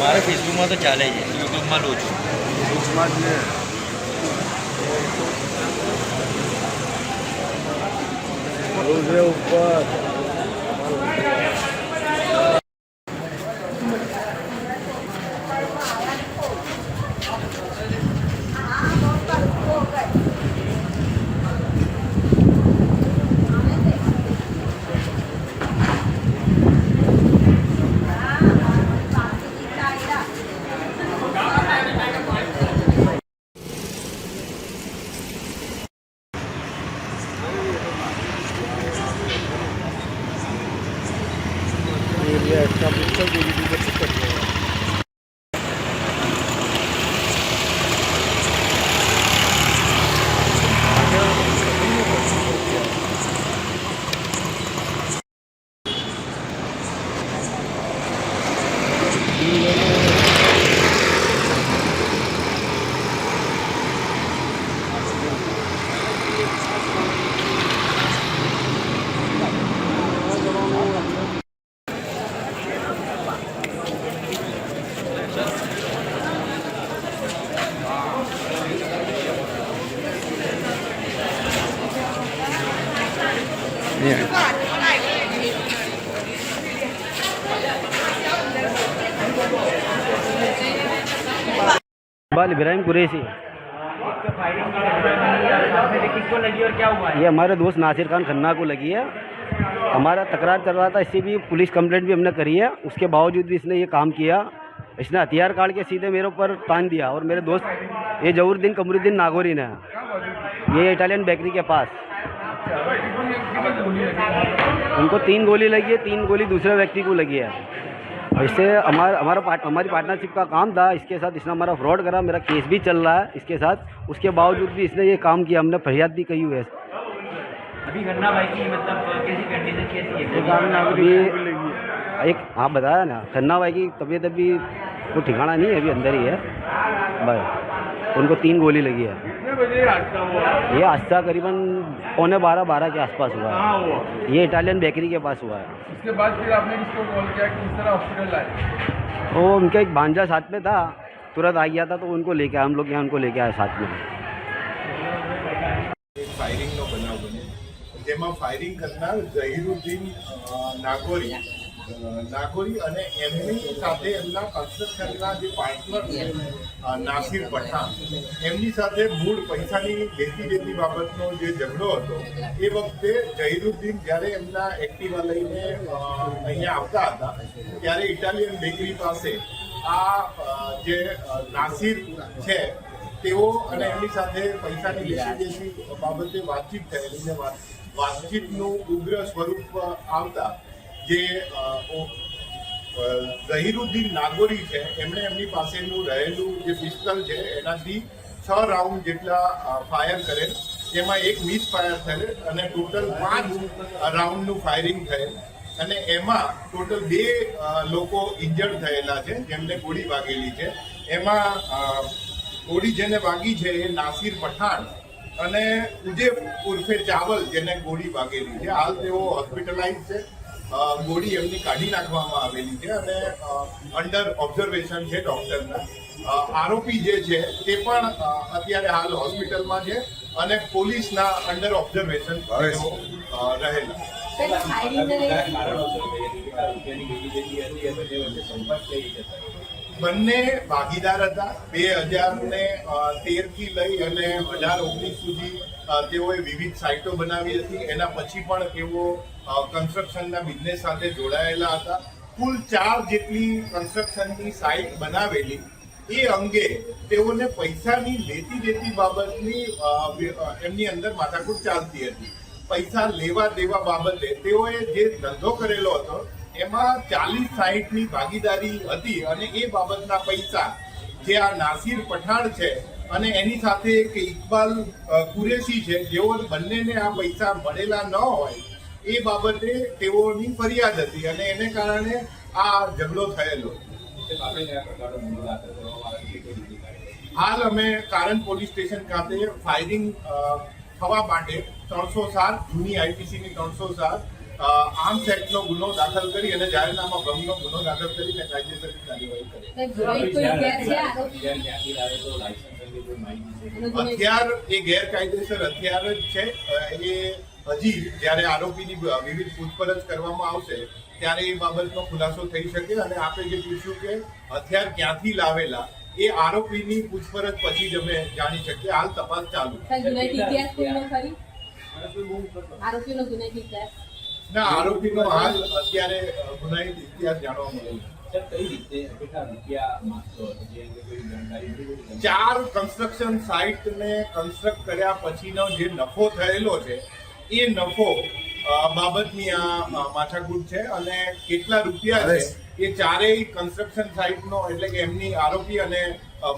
મારે ફેસબુકમાં તો ચાલે છે. યુટ્યુબમાં લઉં છું. ફેસબુકમાં ઉપર. Нет, там никто не видит, что такое. इकबाल इब्राहिम हुआ ये हमारे दोस्त नासिर खान खन्ना को लगी है। हमारा तकरार चल रहा था, इससे भी पुलिस कंप्लेंट भी हमने करी है। उसके बावजूद भी इसने ये काम किया। इसने हथियार काट के सीधे मेरे ऊपर तान दिया और मेरे दोस्त, ये जहूरुद्दीन कमरुद्दीन नागौरी ने, ये इटालियन बेकरी के पास। उनको तीन गोली लगी है तीन गोली दूसरे व्यक्ति को लगी है। और इससे हमारा हमारा पार्ट हमारी पार्टनरशिप का काम था इसके साथ इसने हमारा फ्रॉड करा मेरा केस भी चल रहा है इसके साथ उसके बावजूद भी इसने ये काम किया हमने फरियाद भी कही हुई है। अभी गन्ना भाई की मतलब कैसी कंडीशन कैसी है? एक हाँ बताया ना खन्ना भाई की तबीयत अभी कोई ठिकाना नहीं है अभी अंदर ही है। बस उनको तीन गोली लगी है। कितने बजे ये हादसा हुआ ये हादसा करीबन पौने बारह बारह के आसपास हुआ कहाँ हुआ है ये इटालियन बेकरी के पास हुआ है उसके बाद फिर आपने किसको कॉल किया कि इस तरह हॉस्पिटल आए वो उनका एक भांजा साथ में था तुरंत आ गया था तो उनको लेके आए हम लोग यहाँ उनको लेके आए साथ में એક ફાયરિંગનો બનાવ બન્યો જેમાં ફાયરિંગ કરનાર ઝહીરુદ્દીન અ, નાગોરી અ, નાગોરી અને એમની સાથે એમના કન્સ્ટ્રક્શનના જે પાર્ટનર છે નાસિર પઠાણ એમની સાથે મૂળ પૈસાની લેતી દેતી બાબતનો જે ઝઘડો હતો એ વખતે જહીરુદ્દીન જ્યારે એમના એક્ટિવા લઈને અહીંયા આવતા હતા ત્યારે ઇટાલિયન બેકરી પાસે આ જે નાસિર છે તેઓ અને એમની સાથે પૈસાની લેતી દેતી બાબતે વાતચીત થયેલી ને વાતચીતનું ઉગ્ર સ્વરૂપ આવતા જે ઝહીરુદ્દીન નાગોરી છે, એમણે એમની પાસેનું રહેલું જે પિસ્તલ છે, એનાથી છ રાઉન્ડ જેટલા ફાયર કરેલ. જેમાં એક મિસ ફાયર થયેલ અને ટોટલ પાંચ રાઉન્ડનું ફાયરિંગ થયેલ. અને એમાં ટોટલ બે લોકો ઇન્જર્ડ થયેલા છે, જેમને ગોળી વાગેલી છે. એમાં ગોળી જેને વાગી છે એ નાસિર પઠાણ અને ઉજેબ ઉર્ફે ચાવલ જેને ગોળી વાગેલી છે. હાલ તેઓ હોસ્પિટલાઇઝ છે. અ, ગોળી એમની કાઢી નાખવામાં આવેલી છે અને અંડર ઓબ્ઝર્વેશન છે ડોક્ટરના આરોપી જે છે તે પણ અત્યારે હાલ હોસ્પિટલમાં છે અને પોલીસના અંડર ઓબ્ઝર્વેશન રહેલા. બંને ભાગીદાર હતા. બે હજાર ને તેરથી લઈ અને હજાર ઓગણીસ સુધી તેઓએ વિવિધ સાઇટો બનાવી હતી. એના પછી પણ તેઓ કન્સ્ટ્રક્શનના બિઝનેસ સાથે જોડાયેલા હતા. કુલ ચાર જેટલી કન્સ્ટ્રક્શનની સાઇટ બનાવેલી. એ અંગે તેઓને પૈસાની લેતી દેતી બાબતની એમની અંદર માથાકૂટ ચાલતી હતી. પૈસા લેવા દેવા બાબતે તેઓએ જે ધંધો કરેલો હતો એમાં ચાલીસ સાહીઠની ભાગીદારી હતી અને એ બાબતના પૈસા જે આ નાસિર પઠાણ છે અને એની સાથે એક ઇકબાલ કુરેશી છે, જેઓ બંનેને આ પૈસા મળેલા ન હોય, એ બાબતે તેઓની ફરિયાદ હતી અને એને કારણે આ ઝઘડો થયેલો. હાલ અમે કારણ પોલીસ સ્ટેશન ખાતે ફાયરિંગ થવા માટે ત્રણસો સાત, જૂની આઈપીસીની ત્રણસો સાત. આર્મ્સ એક્ટનો ગુનો દાખલ કરી અને જાહેરનામા ભંગનો ગુનો દાખલ કરીને કાયદેસરની કાર્યવાહી કરે. હથિયાર એ ગેરકાયદેસર હથિયાર જ છે. એ હજી જ્યારે આરોપીની વિવિધ પૂછપરછ કરવામાં આવશે ત્યારે એ બાબતનો ખુલાસો થઈ શકે અને આપણે જે પૂછ્યું કે હથિયાર ક્યાંથી લાવેલા એ આરોપીની પૂછપરછ પછી જ અમે જાણી શકીએ. હાલ તપાસ ચાલુ આરોપીનો ઇતિહાસ ના આરોપીનો હાલ અત્યારે ગુનાહિત ઇતિહાસ જાણવા મળે છે. ચાર કન્સ્ટ્રક્શન સાઇટ ને કન્સ્ટ્રક્ટ કર્યા પછીનો જે નફો થયેલો છે એ નફો બાબતની આ માથાકૂટ છે અને કેટલા રૂપિયા છે એ ચારેય કન્સ્ટ્રક્શન સાઇટનો એટલે કે એમની આરોપી અને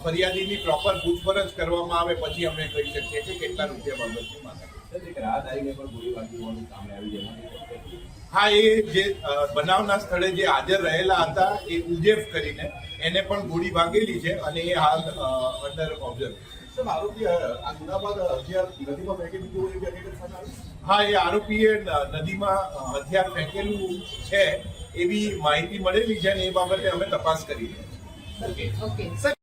ફરિયાદીની પ્રોપર પૂછપરછ કરવામાં આવે પછી અમે કહી શકીએ કે કેટલા રૂપિયા બાબતની માથાકૂટ હા એ જે બનાવના સ્થળે જે હાજર રહેલા હતા એ ઉજેફ કરીને એને પણ ગોળી વાગેલી છે અને એ હાલ અંડર ઓબ્ઝર્વ? હા એ આરોપીએ નદીમાં હથિયાર ફેંકેલું છે એવી માહિતી મળેલી છે અને એ બાબતે અમે તપાસ કરી છે. ઓકે